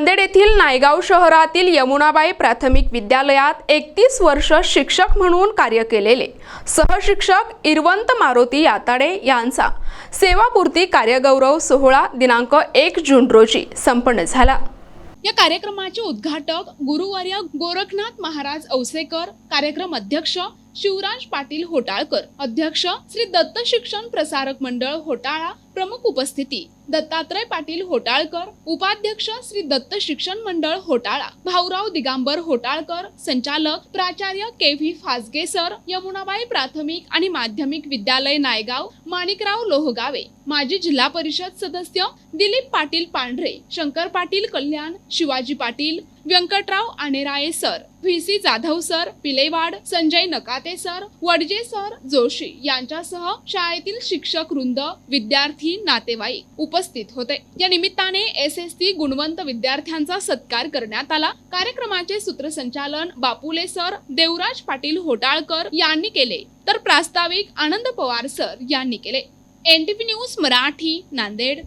येथील नायगाव शहरातील यमुनाबाई प्राथमिक विद्यालयात एकतीस वर्ष शिक्षक म्हणून कार्य केलेले. सहशिक्षक इरवंत मारुती याताडे यांचा. सेवापूर्ती कार्यगौरव सोहळा दिनांक एक जून रोजी संपन्न झाला. या कार्यक्रमाचे उद्घाटक गुरुवर्य गोरखनाथ महाराज औसेकर कार्यक्रम अध्यक्ष शिवराज पाटील होटाळकर अध्यक्ष श्री दत्त शिक्षण प्रसारक मंडळ होटाळा प्रमुख उपस्थिती. दत्तात्रय पाटील होटाळकर उपाध्यक्ष श्री दत्त शिक्षण मंडळ होटाळा भाऊराव दिगांबर होटाळकर संचालक प्राचार्य K V Phasge sir Yamunabai प्राथमिक आणि माध्यमिक विद्यालय नायगाव माणिकराव लोहगावे माजी जिल्हा परिषद सदस्य Dilip Patil Pandhare Shankar Patil Kalyan Shivaji Patil Vyankatrao Aneraye sir. V. C. Jadhav sir Pilewad Sanjay Nakate sir Wadje sir Joshi यांच्यासह शाळेतील शिक्षक वृंद विद्यार्थी नातेवाईक उपस्थित होते. या निमित्ताने एस. एस. सी. गुणवंत विद्यार्थ्यांचा सत्कार करण्यात आला. कार्यक्रमाचे सूत्रसंचालन बापुले सर देवराज पाटील होटाळकर यांनी केले. तर प्रास्ताविक आनंद पवार सर यांनी केले. N. T. V. News Marathi Nanded.